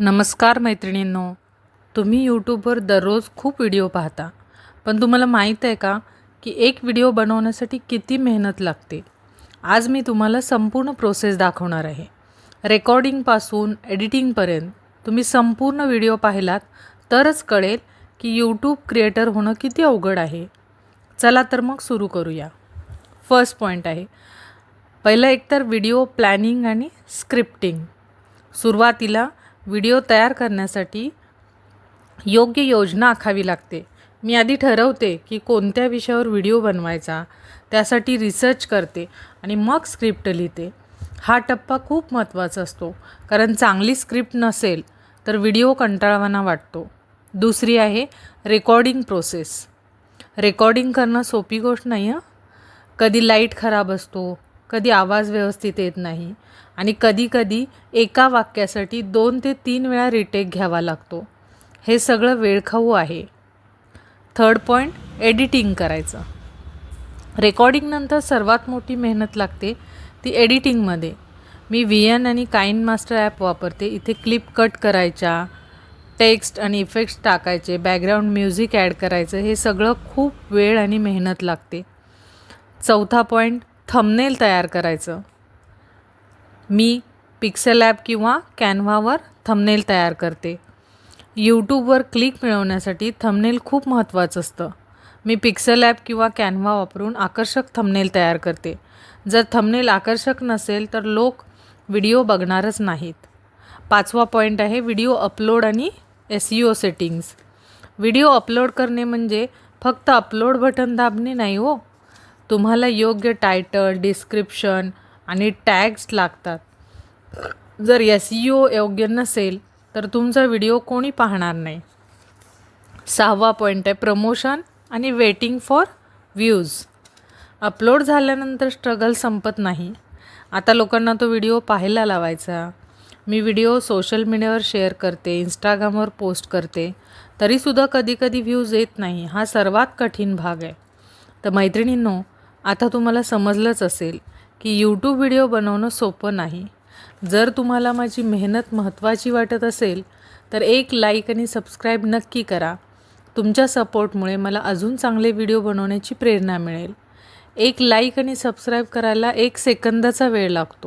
नमस्कार मैत्रिणींनो. तुम्ही यूट्यूबवर दररोज खूप व्हिडिओ पाहता. पण तुम्हाला माहीत आहे का की एक व्हिडिओ बनवण्यासाठी किती मेहनत लागते? आज मी तुम्हाला संपूर्ण प्रोसेस दाखवणार आहे. रेकॉर्डिंगपासून एडिटिंगपर्यंत तुम्ही संपूर्ण व्हिडिओ पाहिलात तरच कळेल की यूट्यूब क्रिएटर होणं किती अवघड आहे. चला तर मग सुरू करूया. फर्स्ट पॉईंट आहे. पहिलं एकतर व्हिडिओ प्लॅनिंग आणि स्क्रिप्टिंग सुरुवातीला व्हिडिओ तयार करण्यासाठी योग्य योजना आखावी लागते. मी आधी ठरवते की कोणत्या विषयावर व्हिडिओ बनवायचा त्यासाठी रिसर्च करते आणि मग स्क्रिप्ट लिहिते. हा टप्पा खूप महत्त्वाचा असतो. कारण चांगली स्क्रिप्ट नसेल तर व्हिडिओ कंटाळवाना वाटतो. दुसरी आहे रेकॉर्डिंग प्रोसेस. रेकॉर्डिंग करणं सोपी गोष्ट नाही हं. कधी लाइट खराब असतो कधी आवाज व्यवस्थित येत नाही आणि कधीकधी एका वाक्यासाठी दोन ते तीन वेळा रिटेक घ्यावा लागतो. हे सगळं वेळखाऊ आहे. थर्ड पॉईंट एडिटिंग करायचं. रेकॉर्डिंगनंतर सर्वात मोठी मेहनत लागते ती एडिटिंगमध्ये मी व्ही एन आणि काइन मास्टर ॲप वापरते. इथे क्लिप कट करायच्या टेक्स्ट आणि इफेक्ट्स टाकायचे बॅकग्राऊंड म्युझिक ॲड करायचं. हे सगळं खूप वेळ आणि मेहनत लागते. चौथा पॉईंट थंबनेल तयार करायचं. मी पिक्सेल ॲप किंवा कॅनव्हावर थंबनेल तयार करते. यूट्यूबवर क्लिक मिळवण्यासाठी थंबनेल खूप महत्त्वाचं असतं. मी पिक्सेल ॲप किंवा कॅनव्हा वापरून आकर्षक थंबनेल तयार करते. जर थंबनेल आकर्षक नसेल तर लोक व्हिडिओ बघणारच नाहीत. पाचवा पॉईंट आहे व्हिडिओ अपलोड आणि S E O settings video upload करणे म्हणजे फक्त अपलोड बटन दाबणे नाही हो तुम्हाला योग्य टायटल डिस्क्रिप्शन आणि टॅग्स लागतात. जर एस ई ओ योग्य नसेल तर तुमचा व्हिडिओ कोणी पाहणार नाही. सहावा पॉईंट आहे प्रमोशन आणि वेटिंग फॉर व्ह्यूज अपलोड झाल्यानंतर स्ट्रगल संपत नाही. आता लोकांना तो व्हिडिओ पाहायला लावायचा. मी व्हिडिओ सोशल मीडियावर शेअर करते इंस्टाग्रामवर पोस्ट करते तरीसुद्धा कधी कधी व्ह्यूज येत नाही. हा सर्वात कठीण भाग आहे. तर मैत्रिणींनो आता तुम्हाला समजलंच असेल की यूट्यूब व्हिडिओ बनवणं सोपं नाही. जर तुम्हाला माझी मेहनत महत्त्वाची वाटत असेल तर एक लाईक आणि सबस्क्राईब नक्की करा. तुमच्या सपोर्टमुळे मला अजून चांगले व्हिडिओ बनवण्याची प्रेरणा मिळेल. एक लाईक आणि सबस्क्राईब करायला एक सेकंदाचा वेळ लागतो.